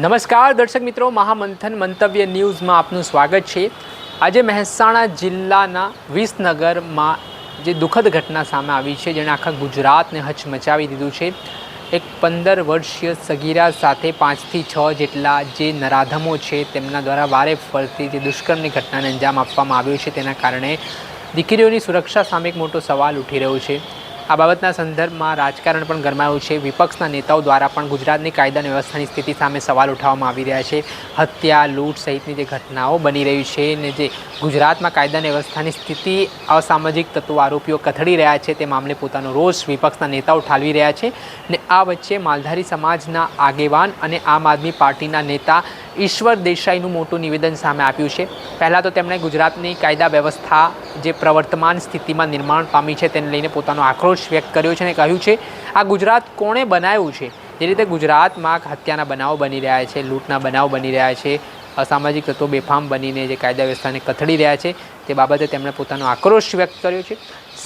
નમસ્કાર, દર્શક મિત્રો. મહામંથન મંતવ્ય ન્યૂઝમાં આપનું સ્વાગત છે. આજે મહેસાણા જિલ્લાના વિસનગરમાં જે દુઃખદ ઘટના સામે આવી છે, જેણે આખા ગુજરાતને હચમચાવી દીધું છે. એક પંદર વર્ષીય સગીરા સાથે પાંચથી છ જેટલા જે નરાધમો છે, તેમના દ્વારા વારે ફરતી જે દુષ્કર્મની ઘટનાને અંજામ આપવામાં આવ્યો છે. તેના કારણે દીકરીઓની સુરક્ષા સામે એક મોટો સવાલ ઉઠી રહ્યો છે. આ બાબતના સંદર્ભમાં રાજકારણ પણ ગરમાયું છે. વિપક્ષના નેતાઓ દ્વારા પણ ગુજરાતની કાયદા વ્યવસ્થાની સ્થિતિ સામે સવાલ ઉઠાવવામાં આવી રહ્યા છે. હત્યા, લૂંટ સહિતની જે ઘટનાઓ બની રહી છે ને જે ગુજરાતમાં કાયદા વ્યવસ્થાની સ્થિતિ, અસામાજિક તત્વો, આરોપીઓ કથળી રહ્યા છે તે મામલે પોતાનો રોષ વિપક્ષના નેતાઓ ઠાલવી રહ્યા છે ને આ વચ્ચે માલધારી સમાજના આગેવાન અને આમ આદમી પાર્ટીના નેતા ઈશ્વર દેસાઈનું મોટું નિવેદન સામે આપ્યું છે. પહેલાં તો તેમણે ગુજરાતની કાયદા વ્યવસ્થા, જે પ્રવર્તમાન સ્થિતિમાં નિર્માણ પામી છે, તેને લઈને પોતાનો આક્રોશ વ્યક્ત કર્યો છે અને કહ્યું છે, આ ગુજરાત કોણે બનાવ્યું છે? જે રીતે ગુજરાતમાં હત્યાના બનાવો બની રહ્યા છે, લૂંટના બનાવો બની રહ્યા છે, અસામાજિક તત્વો બેફામ બનીને જે કાયદા વ્યવસ્થાને કથળી રહ્યા છે, તે બાબતે તેમણે પોતાનો આક્રોશ વ્યક્ત કર્યો છે.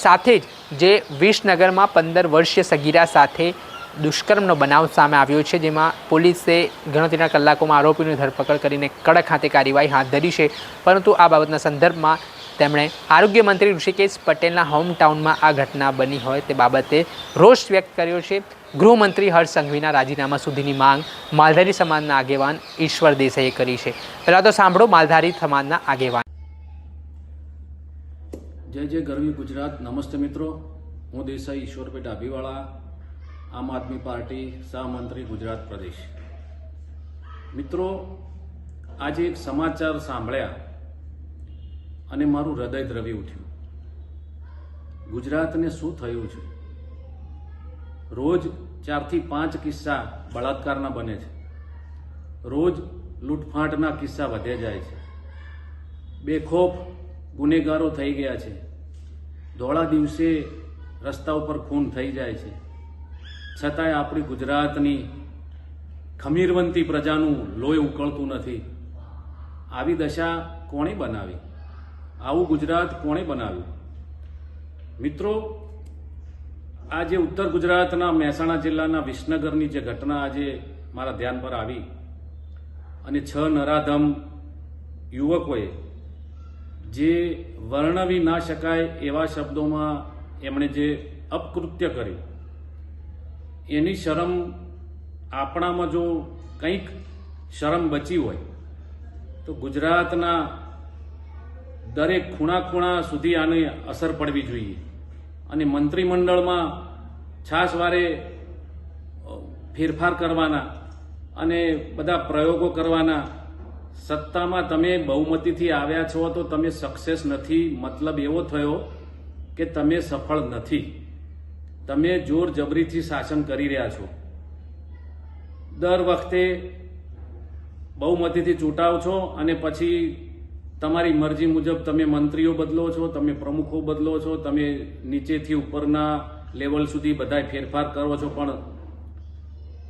સાથે જ જે વિસનગરમાં પંદર વર્ષીય સગીરા સાથે દુષ્કર્મનો બનાવ સામે આવ્યો છે, જેમાં પોલીસે ગણતરીના કલાકોમાં આરોપીની ધરપકડ કરીને કડક હાથે કાર્યવાહી હાથ ધરી છે. પરંતુ આ બાબતના સંદર્ભમાં તેમણે આરોગ્ય મંત્રી ઋષિકેશ પટેલના હોમટાઉનમાં આ ઘટના બની હોય તે બાબતે રોષ વ્યક્ત કર્યો છે. ગૃહમંત્રી હર્ષ સંઘવીના રાજીનામા સુધીની માંગ માલધારી સમાજના આગેવાન ઈશ્વર દેસાઈએ કરી છે. પહેલાં તો સાંભળો માલધારી સમાજના આગેવાન. જય જય ગરવી ગુજરાત. નમસ્તે મિત્રો. હું દેસાઈ ઈશ્વરપેટ આભીવાળા આમ આદમી પાર્ટી સહમંત્રી ગુજરાત પ્રદેશ. મિત્રો, આજે એક સમાચાર સાંભળ્યા અને મારું હૃદય દ્રવી ઉઠ્યું. ગુજરાતને શું થયું છે? રોજ ચારથી પાંચ કિસ્સા બળાત્કારના બને છે. રોજ લૂંટફાટના કિસ્સા વધે જાય છે. બેખોફ ગુનેગારો થઈ ગયા છે. ધોળા દિવસે રસ્તા ઉપર ખૂન થઈ જાય છે. છતાંય આપણી ગુજરાતની ખમીરવંતી પ્રજાનું લોહી ઉકળતું નથી. આવી દશા કોણે બનાવી? આવું ગુજરાત કોણે બનાવ્યું? મિત્રો આજે ઉત્તર ગુજરાતના મહેસાણા જિલ્લાના વિસનગરની જે ઘટના આજે મારા ધ્યાન પર આવી અને છ નરાધમ યુવકોએ જે વર્ણવી ના શકાય એવા શબ્દોમાં એમણે જે અપકૃત્ય કર્યું એની શરમ આપણામાં જો કંઈક શરમ બચી હોય, તો ગુજરાતના દરેક ખૂણા ખૂણા સુધી આને અસર પડવી જોઈએ. અને મંત્રીમંડળમાં છાસવારે ફેરફાર કરવાના અને બધા પ્રયોગો કરવાના, સત્તામાં તમે બહુમતીથી આવ્યા છો તો તમે સક્સેસ નથી, મતલબ એવો થયો કે તમે સફળ નથી. તમે જોર જબરીથી શાસન કરી રહ્યા છો. દર વખતે બહુમતીથી ચૂંટાવ છો અને પછી તમારી મરજી મુજબ તમે મંત્રીઓ બદલો છો, તમે પ્રમુખો બદલો છો, તમે નીચેથી ઉપરના લેવલ સુધી બધા ફેરફાર કરો છો, પણ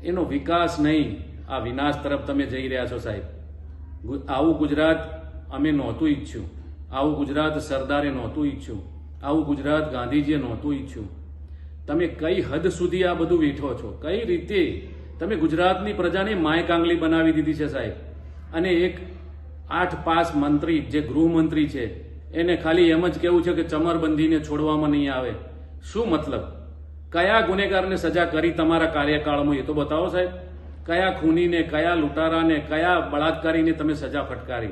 એનો વિકાસ નહીં. આ વિનાશ તરફ તમે જઈ રહ્યા છો સાહેબ. આવું ગુજરાત અમે નહોતું ઈચ્છ્યું. આવું ગુજરાત સરદારે નહોતું ઈચ્છ્યું. આવું ગુજરાત ગાંધીજીએ નહોતું ઈચ્છ્યું. તમે કઈ હદ સુધી આ બધું વેઠો છો? કઈ રીતે? તમે ગુજરાતની પ્રજાને માય કાંગલી બનાવી દીધી છે સાહેબ. અને એક આઠ પાસ મંત્રી, જે ગૃહમંત્રી છે, એને ખાલી એમ જ કેવું છે કે ચમરબંધીને છોડવામાં નહીં આવે. શું મતલબ? કયા ગુનેગારને સજા કરી તમારા કાર્યકાળમાં? એ તો બતાવો સાહેબ. કયા ખૂનીને, કયા લૂંટારાને, કયા બળાત્કારીને તમે સજા ફટકારી?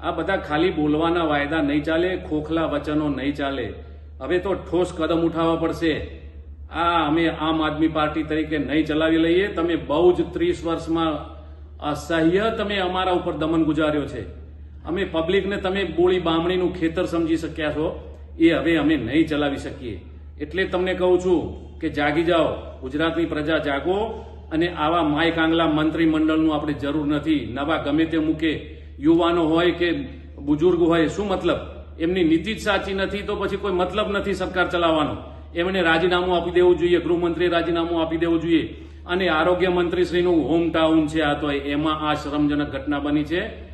આ બધા ખાલી બોલવાના વાયદા નહીં ચાલે, ખોખલા વચનો નહીં ચાલે. હવે તો ઠોસ કદમ ઉઠાવવા પડશે. આ અમે આમ આદમી પાર્ટી તરીકે નહીં ચલાવી લઈએ. તમે બહુ જ ત્રીસ વર્ષમાં અસહ્ય તમે અમારા ઉપર દમન ગુજાર્યો છે. અમે પબ્લિકને તમે બોળી બામણીનું ખેતર સમજી શક્યા છો. એ હવે અમે નહીં ચલાવી શકીએ. એટલે તમને કહું છું કે જાગી જાઓ, ગુજરાતની પ્રજા જાગો અને આવા માય કાંગલા મંત્રીમંડળનું આપણે જરૂર નથી. નવા ગમે તે મૂકે, યુવાનો હોય કે બુજુર્ગ હોય, શું મતલબ? એમની નીતિ જ સાચી નથી તો પછી કોઈ મતલબ નથી સરકાર ચલાવવાનો. એમણે રાજીનામું આપી દેવું જોઈએ, ગૃહમંત્રીએ રાજીનામું આપી દેવું જોઈએ. અને આરોગ્ય મંત્રીશ્રીનું હોમ ટાઉન છે આ તો એમાં આ શરમજનક ઘટના બની છે.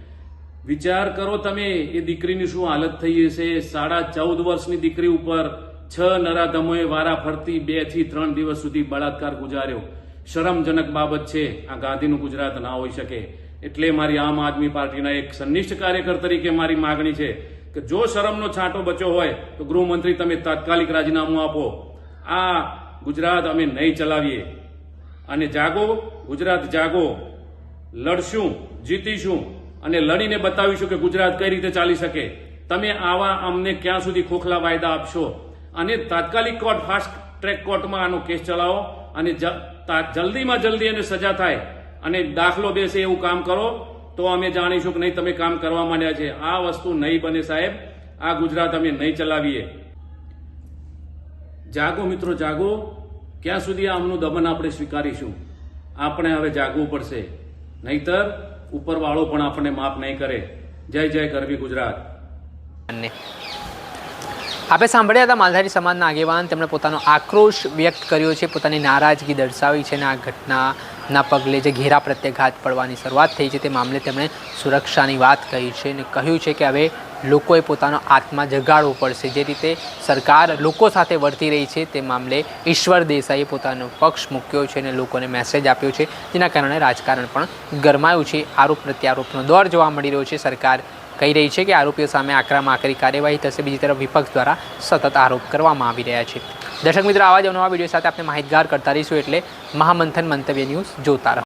વિચાર કરો તમે, એ દીકરીની શું હાલત થઈ હશે? સાડા ચૌદ વર્ષની દીકરી ઉપર છ નરાધમોએ વારા ફરતી બેથી ત્રણ દિવસ સુધી બળાત્કાર ગુજાર્યો. શરમજનક બાબત છે, આ ગાંધીનું ગુજરાત ના હોઈ શકે. એટલે મારી આમ આદમી પાર્ટીના એક સંનિષ્ઠ કાર્યકર તરીકે મારી માગણી છે. કે જો શરમનો છાંટો બચ્યો હોય, તો ગૃહમંત્રી તમે તાત્કાલિક રાજીનામું આપો. આ ગુજરાત અમે નહીં ચલાવીએ. અને જાગો, ગુજરાત જાગો. લડશું, જીતીશું અને લડીને બતાવીશું કે ગુજરાત કઈ રીતે ચાલી શકે. તમે આવા અમને ક્યાં સુધી ખોખલા વાયદા આપશો? અને તાત્કાલિક કોર્ટ, ફાસ્ટ ટ્રેક કોર્ટમાં આનો કેસ ચલાવો અને જલ્દીમાં જલ્દી એને સજા થાય. અને દાખલો બેસે એવું કામ કરો તો અમે જાણીશું કે નહીં, તમે કામ કરવા માંડ્યા છે. આ વસ્તુ નહીં બને સાહેબ. આ ગુજરાત અમે નહીં ચલાવીએ. જાગો મિત્રો, જાગો. ક્યાં સુધી આમનું દમન આપણે સ્વીકારીશું? આપણે હવે જાગવું પડશે. નહીતર ઉપરવાળો પણ આપણને માફ નહીં કરે. જય જય ગરવી ગુજરાત. આપણે સાંભળ્યા હતા માલધારી સમાજના આગેવાન તેમણે પોતાનો આક્રોશ વ્યક્ત કર્યો છે, પોતાની નારાજગી દર્શાવી છે અને આ ઘટનાના પગલે જે ઘેરા પ્રત્યાઘાત પડવાની શરૂઆત થઈ છે તે મામલે તેમણે સુરક્ષાની વાત કહી છે અને કહ્યું છે કે હવે લોકોએ પોતાનો આત્મા જગાડવો પડશે. જે રીતે સરકાર લોકો સાથે વર્તી રહી છે તે મામલે ઈશ્વર દેસાઈએ પોતાનો પક્ષ મૂક્યો છે અને લોકોને મેસેજ આપ્યો છે. જેના કારણે રાજકારણ પણ ગરમાયું છે. આરોપ પ્રત્યારોપનો દોર જોવા મળી રહ્યો છે. સરકાર કહી રહી છે કે આરોપીઓ સામે આકરામાં આકરી કાર્યવાહી થશે. બીજી તરફ વિપક્ષ દ્વારા સતત આરોપ કરવામાં આવી રહ્યા છે. દર્શક મિત્રો, આવા જ નવા વીડિયો સાથે આપણે માહિતગાર કરતા રહીશું. એટલે મહામંથન મંતવ્ય ન્યૂઝ જોતા રહો.